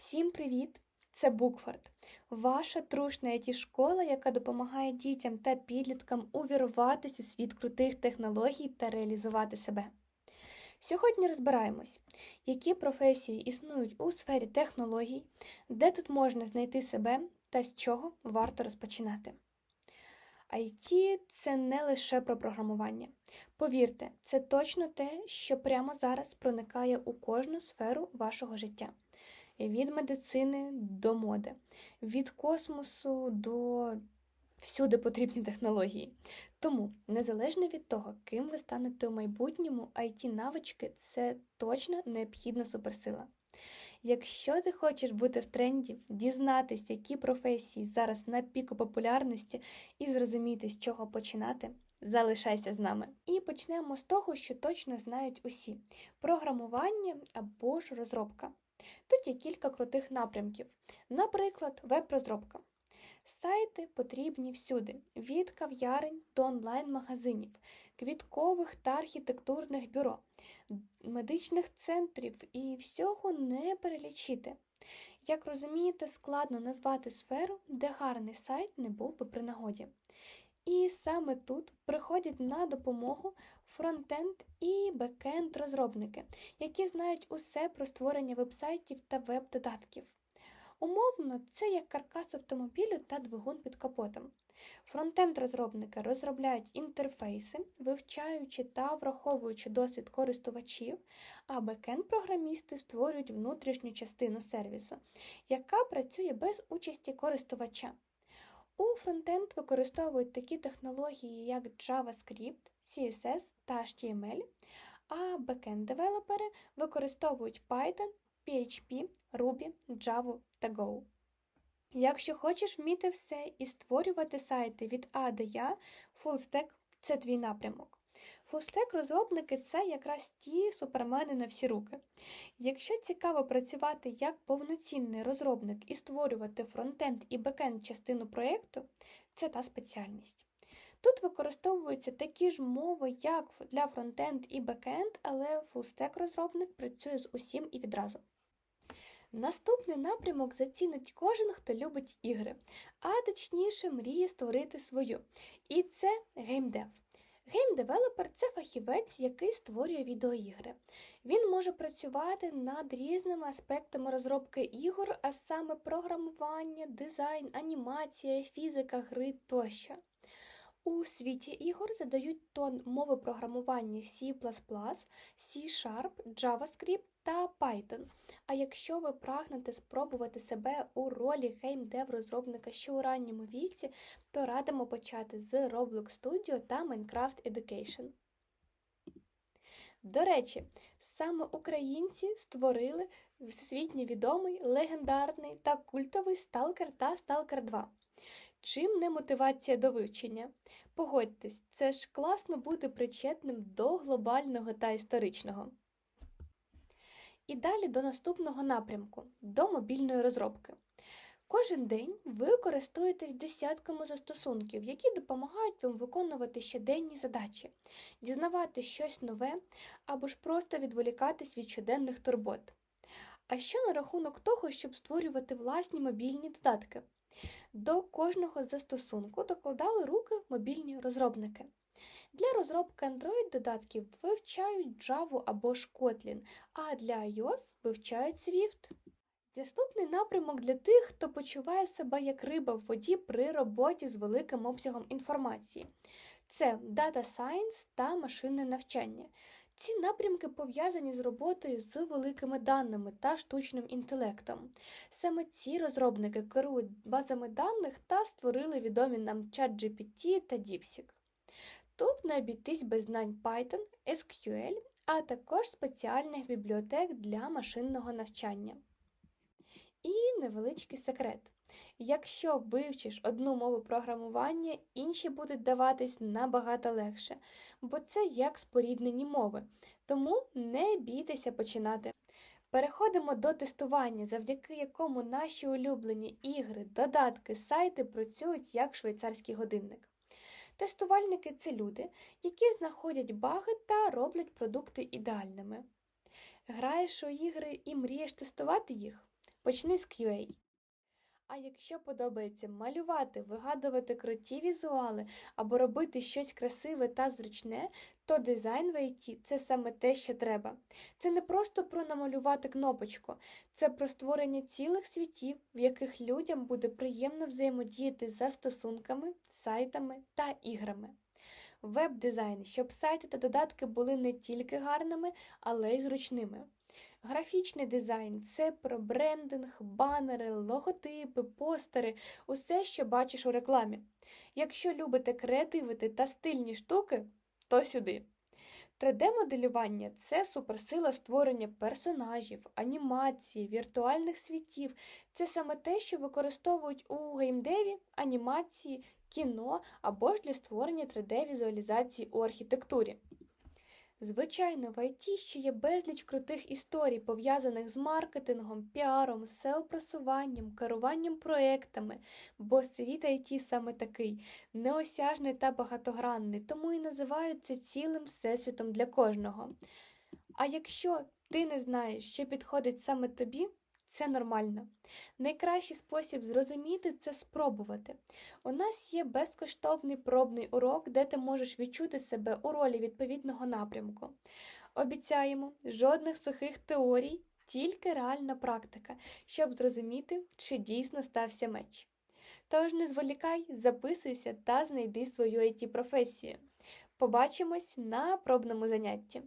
Всім привіт! Це Букфорд, ваша трушна it школа, яка допомагає дітям та підліткам увірватися у світ крутих технологій та реалізувати себе. Сьогодні розбираємось, які професії існують у сфері технологій, де тут можна знайти себе та з чого варто розпочинати. IT – це не лише про програмування. Повірте, це точно те, що прямо зараз проникає у кожну сферу вашого життя від медицини до моди, від космосу до всюди потрібні технології. Тому, незалежно від того, ким ви станете у майбутньому, it навички це точно необхідна суперсила. Якщо ти хочеш бути в тренді, дізнатися, які професії зараз на піку популярності, і зрозуміти, з чого починати, залишайся з нами. І почнемо з того, що точно знають усі: програмування або ж розробка. Тут є кілька крутих напрямків. Наприклад, веб-розробка. Сайти потрібні всюди: від кав'ярень до онлайн-магазинів, квіткових та архітектурних бюро, медичних центрів і всього не перелічити. Як розумієте, складно назвати сферу, де гарний сайт не був би при нагоді. І саме тут приходять на допомогу фронтенд і бекенд розробники, які знають усе про створення вебсайтів та веб-додатків. Умовно, це як каркас автомобілю та двигун під капотом. Фронтенд-розробники розробляють інтерфейси, вивчаючи та враховуючи досвід користувачів, а бекенд-програмісти створюють внутрішню частину сервісу, яка працює без участі користувача. У фронтенд використовують такі технології, як JavaScript, CSS та HTML, а бекенд-девелопери використовують Python, PHP, Ruby, Java та Go. Якщо хочеш вміти все і створювати сайти від А до Я, FullStack – це твій напрямок. Фулстек розробники це якраз ті супермени на всі руки. Якщо цікаво працювати як повноцінний розробник і створювати фронтенд і бекенд частину проєкту, це та спеціальність. Тут використовуються такі ж мови, як для фронтенд і бекенд, але фулстек розробник працює з усім і відразу. Наступний напрямок зацінить кожен, хто любить ігри, а точніше мріє створити свою. І це геймдев. Гейм-девелопер це фахівець, який створює відеоігри. Він може працювати над різними аспектами розробки ігор, а саме програмування, дизайн, анімація, фізика, гри тощо. У світі ігор задають тон мови програмування C, C-Sharp, JavaScript та Python. А якщо ви прагнете спробувати себе у ролі геймдев-розробника ще у ранньому віці, то радимо почати з Roblox Studio та Minecraft Education. До речі, саме українці створили всесвітньо відомий, легендарний та культовий Stalker та Stalker 2. Чим не мотивація до вивчення? Погодьтесь, це ж класно бути причетним до глобального та історичного. І далі до наступного напрямку до мобільної розробки. Кожен день ви користуєтесь десятками застосунків, які допомагають вам виконувати щоденні задачі, дізнавати щось нове або ж просто відволікатись від щоденних турбот. А що на рахунок того, щоб створювати власні мобільні додатки? До кожного застосунку докладали руки мобільні розробники. Для розробки Android-додатків вивчають Java або Kotlin, а для iOS вивчають Swift. Наступний напрямок для тих, хто почуває себе як риба в воді при роботі з великим обсягом інформації. Це Data Science та машинне навчання. Ці напрямки пов'язані з роботою з великими даними та штучним інтелектом. Саме ці розробники керують базами даних та створили відомі нам ChatGPT та DeepSeek. Тут не обійтись без знань Python, SQL, а також спеціальних бібліотек для машинного навчання. І невеличкий секрет. Якщо вивчиш одну мову програмування, інші будуть даватись набагато легше, бо це як споріднені мови, тому не бійтеся починати. Переходимо до тестування, завдяки якому наші улюблені ігри, додатки, сайти працюють як швейцарський годинник. Тестувальники це люди, які знаходять баги та роблять продукти ідеальними. Граєш у ігри і мрієш тестувати їх? Почни з QA. А якщо подобається малювати, вигадувати круті візуали або робити щось красиве та зручне, то дизайн в IT – це саме те, що треба. Це не просто про намалювати кнопочку, це про створення цілих світів, в яких людям буде приємно взаємодіяти з застосунками, сайтами та іграми. Веб-дизайн, щоб сайти та додатки були не тільки гарними, але й зручними. Графічний дизайн це про брендинг, банери, логотипи, постери, усе, що бачиш у рекламі. Якщо любите креативити та стильні штуки, то сюди. 3D-моделювання це суперсила створення персонажів, анімації, віртуальних світів. Це саме те, що використовують у геймдеві, анімації, кіно або ж для створення 3D-візуалізації у архітектурі. Звичайно, в IT ще є безліч крутих історій, пов'язаних з маркетингом, піаром, SEO-просуванням, керуванням проектами, бо світ IT саме такий неосяжний та багатогранний, тому і називають це цілим всесвітом для кожного. А якщо ти не знаєш, що підходить саме тобі, це нормально. Найкращий спосіб зрозуміти це спробувати. У нас є безкоштовний пробний урок, де ти можеш відчути себе у ролі відповідного напрямку. Обіцяємо, жодних сухих теорій, тільки реальна практика, щоб зрозуміти, чи дійсно стався меч. Тож не зволікай, записуйся та знайди свою it професію. Побачимось на пробному занятті.